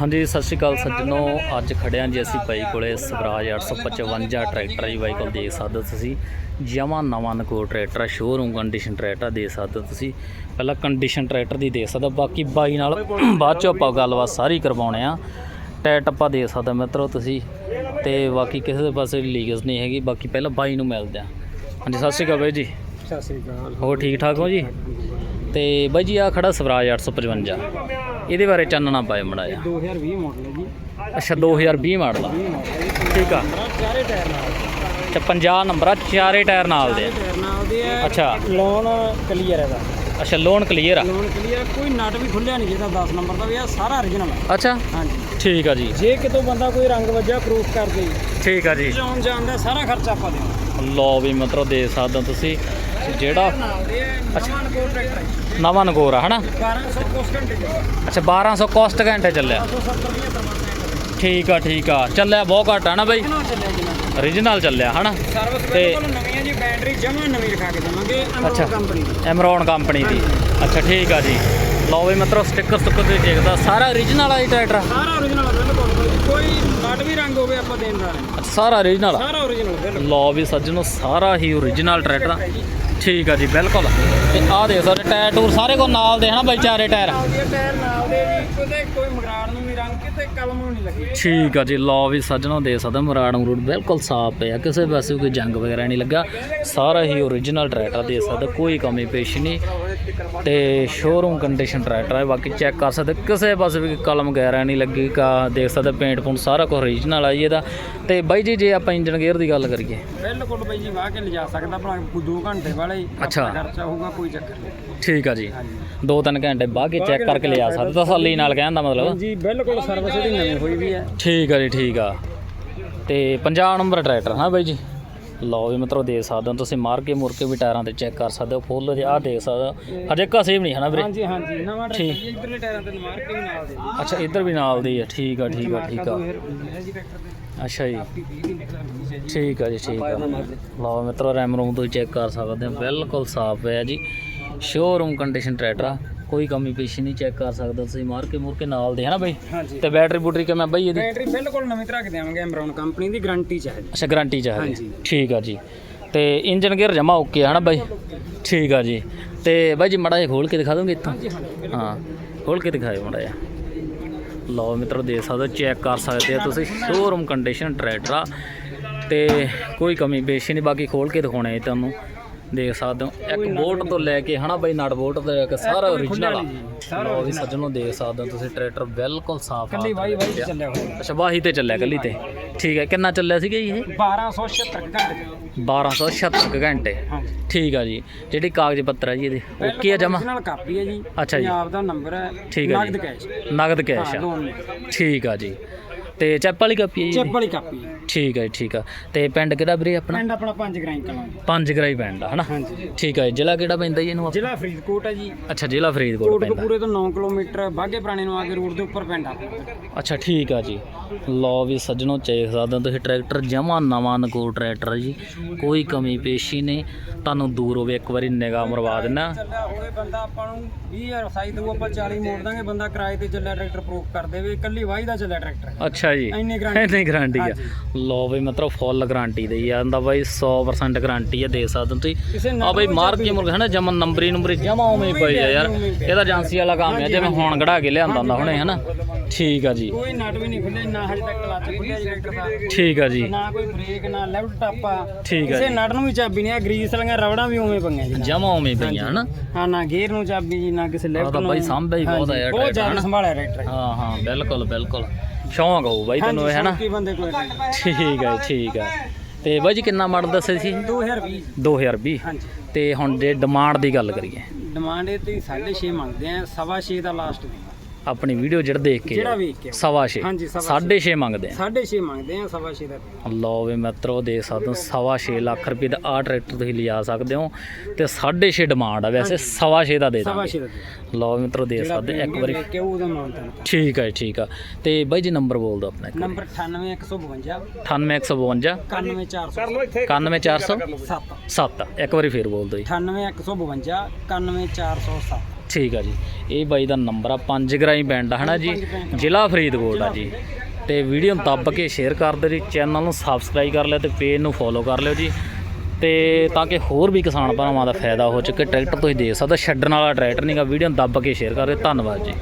ਹਾਂਜੀ ਸਤਿ ਸ਼੍ਰੀ ਅਕਾਲ ਸੱਜਣੋ। ਅੱਜ ਖੜਿਆ ਜੀ ਅਸੀਂ ਬਾਈ ਕੋਲੇ ਸਵਰਾਜ 855 ਟਰੈਕਟਰ ਜੀ। ਬਾਈ ਕੋਲ ਦੇਖ ਸਕਦੇ ਤੁਸੀਂ ਜਮਾ ਨਵਾਂ ਨਕੋ ਟਰੈਕਟਰ ਸ਼ੋਰੂਮ ਕੰਡੀਸ਼ਨ ਟਰੈਕਟਰ ਦੇਖ ਸਕਦੇ ਤੁਸੀਂ। ਪਹਿਲਾਂ ਕੰਡੀਸ਼ਨ ਟਰੈਕਟਰ ਦੀ ਦੇਖ ਸਕਦੇ ਬਾਕੀ ਬਾਈ ਨਾਲ ਬਾਅਦ ਚੋਂ ਆਪਾਂ ਗੱਲਬਾਤ ਸਾਰੀ ਕਰਵਾਉਣੇ ਆ। ਟੈਟ ਆਪਾਂ ਦੇ ਸਕਦੇ ਮਿੱਤਰੋ ਤੁਸੀਂ ਤੇ ਬਾਕੀ ਕਿਸੇ ਦੇ ਪਾਸੇ ਲੀਗਸ ਨਹੀਂ ਹੈਗੀ ਬਾਕੀ ਪਹਿਲਾਂ ਬਾਈ ਨੂੰ ਮਿਲਦੇ ਆ ਹਾਂਜੀ ਸਤਿ ਸ਼੍ਰੀ ਅਕਾਲ ਬਾਈ ਜੀ। ਸਤਿ ਸ੍ਰੀ ਅਕਾਲ। ਹੋਰ ਠੀਕ ਠਾਕ ਹੋ ਜੀ? ਤੇ ਬਾਈ ਜੀ ਆ ਖੜਾ ਸਵਰਾਜ 855 ਇਹਦੇ ਬਾਰੇ ਚਾਨਣਾ ਪਾਏ ਮੜਾਇਆ 2020 ਮਾਡਲ ਹੈ ਜੀ। ਅੱਛਾ 2020 ਮਾਡਲ ਆ 20 ਮਾਡਲ ਹੈ ਜੀ ਠੀਕ ਆ। ਚਾਰੇ ਟਾਇਰ ਨਾਲ ਤੇ 50 ਨੰਬਰ ਆ ਚਾਰੇ ਟਾਇਰ ਨਾਲ ਦੇ ਆ। ਟਾਇਰ ਨਾਲ ਦੇ ਆ। ਅੱਛਾ। ਲੋਨ ਕਲੀਅਰ ਹੈ ਦਾ ਅੱਛਾ ਲੋਨ ਕਲੀਅਰ ਆ। ਲੋਨ ਕਲੀਅਰ ਕੋਈ ਨਟ ਵੀ ਖੁੱਲਿਆ ਨਹੀਂ ਜਿਹਦਾ 10 ਨੰਬਰ ਦਾ ਵੀ ਆ ਸਾਰਾ origignal ਹੈ ਅੱਛਾ। ਹਾਂਜੀ। ਠੀਕ ਆ ਜੀ। ਜੇ ਕਿਤੋਂ ਬੰਦਾ ਕੋਈ ਰੰਗ ਵੱਜਾ ਪ੍ਰੂਫ ਕਰ ਦੇ। ਠੀਕ ਆ ਜੀ। ਜਾਣ ਜਾਣ ਦਾ ਸਾਰਾ ਖਰਚਾ ਆਪਾਂ ਦੇਵਾਂਗੇ। ਲੋ ਵੀ ਮਤਲਬ ਦੇ ਸਕਦੇ ਹੋ ਤੁਸੀਂ। ਜਿਹੜਾ ਨਵਾਂ ਨਗੋਰ ਆ ਹਨਾ? 1200 ਕੋਸ ਘੰਟੇ ਅੱਛਾ 1200 ਕੋਸਟ ਘੰਟੇ ਚੱਲਿਆ। 270 ਰੁਪਏ ਤਰਮਾਨ ਠੀਕ ਆ ਠੀਕ ਆ। ਚੱਲਿਆ ਬਹੁਤ ਘੱਟ ਆ ਨਾ ਬਾਈ? Origignal ਚੱਲਿਆ ਹਨਾ? ਤੇ- ਬਿਲਕੁਲ ਨਵੀਂ ਹੈ ਜੀ ਬੈਟਰੀ ਜਮਾ ਨਵੀਂ ਰਖਾ ਕੇ ਦੇਵਾਂਗੇ ਅੱਛਾ। ਅਮਰੋ ਕੰਪਨੀ ਦੀ। ਐਮਰੌਨ ਕੰਪਨੀ ਦੀ। ਅੱਛਾ ਠੀਕ ਆ ਜੀ। ਲਓ ਵੀ ਮਤਲਬ ਸਟicker ਸੁੱਕਰ ਤੇ ਦੇਖਦਾ ਸਾਰਾ origignal ਆ ਜੀ ਟਰੈਕਟਰ? ਸਾਰਾ origignal ਬਿਲਕੁਲ। ਕੋਈ ਨਟ ਵੀ ਰੰਗ ਹੋਵੇ ਆਪਾਂ ਦੇਣ ਦਾ। ਨਹੀਂ ਅੱਛਾ ਸਾਰਾ origignal ਆ। ਸਾਰਾ origignal ਬਿਲਕੁਲ। ਲਓ ਵੀ ਸੱਜਣੋ ਸਾਰਾ ਹੀ origignal ਟਰੈਕਟਰ ਆ। ਠੀਕ ਆ ਜੀ ਬਿਲਕੁਲ। ਤੇ ਆਹ ਦੇਖ ਸਕਦੇ ਟਾਇਰ ਟੂਰ ਸਾਰੇ ਕੋ ਨਾਲ ਦੇ ਹਨਾ ਬਾਈ ਚਾਰੇ ਟਾਇਰ। ਨਾਲ ਦੇ ਟਾਇਰ ਨਾਲ ਦੇ ਜੀ ਕਿਤੇ ਕੋਈ ਮਗਰਾੜ ਨੂੰ ਵੀ ਰੰਗ ਕਿਤੇ ਕਲਮ ਨੂੰ ਨਹੀਂ ਲੱਗੀ। ਠੀਕ ਆ ਜੀ ਲਓ ਵੀ ਸੱਜਣੋ ਦੇ ਸਕਦੇ ਮਰਾੜ ਮਰੂੜ ਬਿਲਕੁਲ ਸਾਫ਼ ਪਿਆ। ਕਿਸੇ ਪਾਸੇ ਕੋਈ ਜੰਗ ਵਗੈਰਾ ਨਹੀਂ ਲੱਗਾ। ਸਾਰਾ ਹੀ origignal ਟਰੈਕਟਰ ਦੇ ਸਕਦੇ ਕੋਈ ਕਮੀ ਪੇਸ਼ ਨਹੀਂ। ਤੇ ਸ਼ੋਰੂਮ ਕੰਡੀਸ਼ਨ ਟਰੈਕਟਰ ਹੈ ਬਾਕੀ ਚੈੱਕ ਕਰ ਸਕਦੇ ਕਿਸੇ ਪਾਸੇ ਵੀ ਕੋਈ ਕਲਮ ਵਗੈਰਾ ਨਹੀਂ ਲੱਗੀ ਕਾ ਦੇਖ ਸਕਦੇ ਪੇਂਟ ਪੁੰਟ ਸਾਰਾ ਕੁਝ origignal ਆ ਜੀ ਇਹਦਾ। ਤੇ ਬਾਈ ਜੀ ਜੇ ਆਪਾਂ ਇੰਜਨ ਗੇਅਰ ਦੀ ਗੱਲ ਕਰੀਏ। ਬਿਲਕੁਲ ਬਈ ਜੀ ਵਾਹ ਕੇ ਲਿਜਾ ਸਕਦਾ ਭਲਾ ਕੋਈ 2 ਘੰਟੇ ਵਾਲਾ ਹੀ ਅੱਛਾ। ਆਪਣਾ ਖਰਚਾ ਹੋਊਗਾ ਕੋਈ ਚੱਕਰ ਨਹੀਂ। ਠੀਕ ਆ ਜੀ। ਹਾਂਜੀ। ਦੋ ਤਿੰਨ ਘੰਟੇ ਬਾਅਦ ਕੇ ਚੈੱਕ ਕਰਕੇ ਲਿਆ ਸਕਦਾ ਤਸੱਲੀ ਨਾਲ ਕਹਿਣ ਦਾ ਮਤਲਬ। ਜੀ ਬਿਲਕੁਲ ਸਰਵਿਸ ਇਹਦੀ ਨਵੀਂ ਹੋਈ ਵੀ ਹੈ। ਠੀਕ ਆ ਜੀ ਠੀਕ ਆ। ਤੇ 50 ਨੰਬਰ ਟਰੈਕਟਰ ਹਾਂ ਬਾਈ ਜੀ? ਲਓ ਵੀ ਮਤਲਬ ਦੇ ਸਕਦੇ ਹੋ ਤੁਸੀਂ ਮਾਰ ਕੇ ਮੁਰ ਕੇ ਵੀ ਟਾਇਰਾਂ ਤੇ ਚੈੱਕ ਕਰ ਸਕਦੇ ਹੋ ਫੁੱਲ ਦੇ ਆਹ ਦੇਖ ਸਕਦੇ ਹੋ। ਹਜੇ ਘਸੇ ਵੀ ਨਹੀਂ ਹਨਾ ਵੀਰੇ? ਹਾਂਜੀ ਹਾਂਜੀ ਨਵਾਂ ਟਰੈਕਟਰ ਠੀਕ। ਜੀ ਇਧਰਲੇ ਟਾਇਰਾਂ ਤੇ ਮਾਰ ਕੇ ਵੀ ਨਾਲ ਦੇ। ਅੱਛਾ ਇੱਧਰ ਵੀ ਨਾਲ ਦੀ ਹੈ। ਠੀਕ ਆ ਠੀਕ ਆ ਠੀਕ ਆ। ਜੀ ਟਰੈਕਟਰ ਅੱਛਾ ਜੀ। ਕਾਫੀ 20 ਦੀ ਨਿਕਲਦੀ ਹੈ ਜੀ। ਠੀਕ ਆ ਜੀ ਠੀਕ ਆ। ਲਓ ਮਿੱਤਰੋ ਰੈਮ ਰੂਮ ਤੋਂ ਚੈੱਕ ਕਰ ਸਕਦੇ ਹੋ। ਬਿਲਕੁਲ ਸਾਫ਼ ਹੈ ਜੀ। ਸ਼ੋਰੂਮ ਕੰਡੀਸ਼ਨ ਟਰੈਕਟਰ ਆ। ਕੋਈ ਕਮੀ ਪੇਸ਼ੀ ਨਹੀਂ ਚੈੱਕ ਕਰ ਸਕਦੇ ਹੋ ਤੁਸੀਂ ਮਾਰ ਕੇ ਮੁਰ ਕੇ ਨਾਲ ਦੇ ਹਨਾ ਬਾਈ? ਹਾਂਜੀ। ਤੇ ਬੈਟਰੀ ਬੁਟਰੀ ਕਿਵੇਂ ਬਾਈ ਇਹਦੀ? ਬੈਟਰੀ ਬਿਲਕੁਲ ਨਵੀਂ ਤਰ੍ਹਾਂ ਕੇ ਦੇਵਾਂਗੇ ਐਮਰੌਨ ਕੰਪਨੀ ਦੀ ਗਾਰੰਟੀ ਚ ਹੈ ਜੀ। ਅੱਛਾ ਗਾਰੰਟੀ ਚ ਹੈ ਹਾਂਜੀ। ਠੀਕ ਆ ਜੀ। ਤੇ ਇੰਜਨ ਗੇਅਰ ਜਮਾ ਓਕੇ ਆ ਹਨਾ ਬਾਈ? ਠੀਕ ਆ ਜੀ। ਤੇ ਬਾਈ ਜੀ ਮੜਾ ਜਿਹਾ ਖੋਲ ਕੇ ਦਿਖਾ ਦੋਗੇ ਇੱਥੋਂ? ਹਾਂ ਖੋਲ ਕੇ ਦਿਖਾਇਓ ਮੜਾ ਜਿਹਾ। ਲਓ ਮਿੱਤਰੋ ਦੇਖ ਸਕਦੇ ਹੋ ਚੈੱਕ ਕਰ ਸਕਦੇ ਆ ਤੁਸੀਂ। ਸ਼ੋਰੂਮ ਕੰਡੀਸ਼ਨ ਟਰੈਕਟਰ ਆ। ਤੇ ਕੋਈ ਕਮੀ ਪੇਸ਼ੀ ਨਹੀਂ ਬਾਕੀ ਖੋਲ ਕੇ ਦਿਖਾਉਣੇ ਆ ਤੁਹਾਨੂੰ। ਦੇਖ ਸਕਦੇ ਹੋ ਇੱਕ ਬੋਲਟ ਤੋਂ ਲੈ ਕੇ ਹਨਾ ਬਾਈ ਨਟ ਬੋਲਟ ਤੋਂ ਲੈ ਕੇ ਸਾਰਾ ਓਰੀਜਨਲ ਆ। ਲਓ ਵੀ ਸੱਜਣੋ ਦੇਖ ਸਕਦੇ ਹੋ ਤੁਸੀਂ ਟਰੈਕਟਰ ਬਿਲਕੁਲ ਸਾਫ਼ ਆ ਕੱਲੀ ਵਾਈ ਵਾਈ ਚ ਚੱਲਿਆ ਹੋਇਆ। ਅੱਛਾ ਵਾਹੀ ਤੇ ਚੱਲਿਆ ਕੱਲੀ ਤੇ। ਠੀਕ ਹੈ ਕਿੰਨਾ ਚੱਲਿਆ ਸੀਗਾ ਜੀ ਇਹ? 1276 ਘੰਟੇ। 1276 ਘੰਟੇ। ਠੀਕ ਆ ਜੀ ਜਿਹੜੀ ਕਾਗਜ਼ ਪੱਤਰ ਹੈ ਜੀ ਇਹਦੇ ਓਕੇ ਆ ਜਮਾ ਨਾਲ ਕਾਪੀ ਹੈ ਜੀ। ਅੱਛਾ ਜੀ। ਪੰਜਾਬ ਦਾ ਨੰਬਰ ਹੈ ਠੀਕ ਹੈ ਨਗਦ। ਕੈਸ਼। ਨਗਦ ਕੈਸ਼ ਆ। ਠੀਕ ਆ ਜੀ। ਤੇ ਚੈਪ ਵਾਲੀ ਕਾਪੀ ਹੈ ਜੀ ਚੈੱਕ ਵਾਲੀ ਕਾਪੀ ਹੈ। ਠੀਕ ਆ ਜੀ ਠੀਕ ਆ। ਤੇ ਪਿੰਡ ਕਿਹੜਾ ਵੀਰੇ ਆਪਣਾ? ਪਿੰਡ ਆਪਣਾ ਪੰਜ ਗ੍ਰਾਈਂ ਕਲਾਂ ਪੰਜ ਗਰਾਈ ਪਿੰਡ ਆ ਹਨਾ? ਹਾਂਜੀ। ਠੀਕ ਆ ਜੀ ਜ਼ਿਲ੍ਹਾ ਕਿਹੜਾ ਪੈਂਦਾ ਜੀ ਇਹਨੂੰ? ਜ਼ਿਲ੍ਹਾ ਫਰੀਦਕੋਟ ਹੈ ਜੀ। ਅੱਛਾ ਜ਼ਿਲ੍ਹਾ ਫਰੀਦਕੋਟ ਪੈਂਦਾ। ਕੋਟਕਪੂਰੇ ਤੋਂ 9 ਕਿਲੋਮੀਟਰ ਬਾਗੇ ਪੁਰਾਣੇ ਨੂੰ ਆ ਕੇ ਰੋਡ ਦੇ ਉੱਪਰ ਪਿੰਡ ਆਪਣਾ ਅੱਛਾ ਠੀਕ ਆ ਜੀ। ਲਓ ਵੀ ਸੱਜਣੋ ਚੇਖ ਸਕਦੇ ਹੋ ਤੁਸੀਂ ਟਰੈਕਟਰ ਜਮਾ ਨਵਾਂ ਨਕੋ ਟਰੈਕਟਰ ਹੈ ਜੀ। ਕੋਈ ਕਮੀ ਪੇਸ਼ੀ ਨਹੀਂ। ਤੁਹਾਨੂੰ ਦੂਰ ਹੋਵੇ ਇੱਕ ਵਾਰੀ ਨਿਗਾਹ ਮਰਵਾ ਦੇਣਾ ਚੱਲਿਆ ਹੋਵੇ ਬੰਦਾ ਆਪਾਂ ਨੂੰ 20000 ਸਾਈ ਦਊ ਆਪਾਂ 40 ਮੋੜ ਦਾਂਗੇ ਬੰਦਾ ਕਿਰਾਏ ਤੇ ਚੱਲਿਆ ਟਰੈਕਟਰ ਪ੍ਰੂਫ ਕਰ ਦੇਵੇ ਇਕੱਲੀ ਵਾਹੀ ਦਾ ਚੱਲਿਆ ਟਰੈਕਟਰ। ਅੱਛਾ ਜੀ। ਇੰਨੀ ਗਰੰਟੀ ਇੰਨੀ ਗਾਰੰਟੀ ਆ। ਲੋ ਬਈ ਮਤਲਬ ਫੁੱਲ ਗਾਰੰਟੀ ਦੇ ਆ। ਆਂਦਾ ਬਾਈ 100% ਗਾਰੰਟੀ ਆ ਦੇ ਸਕਦੇ ਤੁਸੀਂ। ਆ ਬਈ ਮਾਰ ਕੇ ਮੁਰਗਾ ਹਨਾ? ਜਮਨ ਨੰਬਰੀ ਨੰਬਰੀ ਜਮਾ ਉਵੇਂ ਪਈ ਆ ਯਾਰ। ਇਹਦਾ ਏਜੰਸੀ ਵਾਲਾ ਕੰਮ ਆ ਜਿਵੇਂ ਹੁਣ ਕਢਾ ਕੇ ਲਿਆਂਦਾ ਹੁੰਦਾ ਹੁਣੇ ਹਨਾ? ਠੀਕ ਆ ਜੀ। ਕੋਈ ਨਟ ਵੀ ਨਹੀਂ ਖੁੱਲੇ ਨਾ ਹਜੇ ਤੱਕ ਕਲਚ ਖੁੱਲਿਆ ਜੀ ਟਰੈਕਟਰ ਦਾ। ਠੀਕ ਆ ਜੀ। ਨਾ ਕੋਈ ਬ੍ਰੇਕ ਨਾ ਲੈਫਟ ਟਾਪਾ। ਠੀਕ ਆ ਕਿਸੇ ਨਟ ਨੂੰ ਵੀ ਚਾਬੀ ਨਹੀਂ ਆ ਗਰੀਸ ਵਾਲੀਆਂ ਰਬੜਾਂ ਵੀ ਉਵੇਂ ਪਈਆਂ ਜੀ। ਜਮਾ ਉਵੇਂ ਹੀ ਪਈਆਂ ਹਨਾ? ਹਾਂ ਨਾ ਗੇਅਰ ਨੂੰ ਚਾਬੀ ਜੀ ਨਾ ਕਿਸੇ ਲੈਫਟ ਨੂੰ। ਬਾਈ ਸਾਂਭਿਆ ਹੀ ਬਹੁਤ ਆ ਯਾਰ ਬਹੁਤ ਟਰੈਕਟਰ, ਜ਼ਿਆਦਾ? ਸੰਭਾਲਿਆ ਟਰੈਕਟਰ ਹਾਂ ਹਾਂ ਬਿਲਕੁਲ ਬਿਲਕੁਲ। ਸ਼ੌਂਕ ਹੋਊ ਬਾਈ ਤੈਨੂੰ ਕੋਲ ਟਰੈਕਟਰ ਠੀਕ ਆ ਜੀ, ਠੀਕ ਆ। ਤੇ ਬਾਈ ਜੀ ਕਿੰਨਾ ਮਾਡਲ ਦੱਸੇ ਸੀ? 2020 2020 ਹਾਂਜੀ। ਤੇ ਹੁਣ ਜੇ ਡਿਮਾਂਡ ਦੀ ਗੱਲ ਕਰੀਏ। ਡਿਮਾਂਡ ਇਹ ਤੇ 6.5 ਮੰਗਦੇ ਆ ਸਵਾ ਛੇ ਦਾ ਲਾਸਟ ਦੀ ਆਪਣੀ ਵੀਡੀਓ ਜਿਹੜਾ ਦੇਖ ਕੇ ਜਿਹੜਾ ਵੇਖ ਕੇ ਸਵਾ ਛੇ ਹਾਂਜੀ, ਸਵਾ ਛੇ। ਸਾਢੇ ਛੇ ਮੰਗਦੇ ਆ। 6.5 ਮੰਗਦੇ ਆ ਸਵਾ ਛੇ ਦਾ ਲਓ ਵੀ ਮਿੱਤਰੋ ਦੇਖ ਸਕਦੇ ਹੋ ਸਵਾ ਛੇ ਲੱਖ ਰੁਪਏ ਦਾ ਆ ਟਰੈਕਟਰ ਤੁਸੀਂ ਲਿਜਾ ਸਕਦੇ ਹੋ ਤੇ ਸਾਢੇ ਛੇ ਡਿਮਾਂਡ ਆ ਵੈਸੇ ਸਵਾ ਛੇ ਦਾ ਦੇ ਸਵਾ ਦਾਂਗੇ। ਛੇ ਦਾ ਦੇ। ਲਓ ਮਿੱਤਰੋ ਦੇ ਸਕਦੇ ਇੱਕ ਵਾਰੀ ਵੇਖ ਕੇ ਉਹਦਾ ਮਾਨਤਾ ਠੀਕ ਹੈ ਠੀਕ ਆ। ਤੇ ਬਾਈ ਜੀ ਨੰਬਰ ਬੋਲ ਦਿਓ ਆਪਣਾ। ਨੰਬਰ 98152 98152 91407 91407 ਇੱਕ ਵਾਰੀ ਫੇਰ ਬੋਲ ਦਿਓ ਜੀ। 98152 91407 ਠੀਕ ਆ ਜੀ। ਇਹ ਬਾਈ ਦਾ ਨੰਬਰ ਆ ਪੰਜ ਗਰਾਈ ਪਿੰਡ ਆ ਹਨਾ ਜੀ? ਜ਼ਿਲ੍ਹਾ ਫਰੀਦਕੋਟ ਆ ਜੀ। ਤੇ ਵੀਡੀਓ ਨੂੰ ਦੱਬ ਕੇ ਸ਼ੇਅਰ ਕਰ ਦਿਓ ਜੀ ਚੈਨਲ ਨੂੰ ਸਬਸਕ੍ਰਾਈਬ ਕਰ ਲਿਓ ਤੇ ਪੇਜ ਨੂੰ ਫੋਲੋ ਕਰ ਲਿਓ ਜੀ। ਤੇ ਤਾਂ ਕਿ ਹੋਰ ਵੀ ਕਿਸਾਨ ਭਰਾਵਾਂ ਦਾ ਫਾਇਦਾ ਹੋ ਸਕੇ ਟਰੈਕਟਰ ਤੁਸੀਂ ਦੇਖ ਸਕਦੇ ਛੱਡਣ ਵਾਲਾ ਟਰੈਕਟਰ ਨਹੀਂਗਾ ਵੀਡੀਓ ਨੂੰ ਦੱਬ ਕੇ ਸ਼ੇਅਰ ਕਰ ਦਿਓ ਧੰਨਵਾਦ ਜੀ।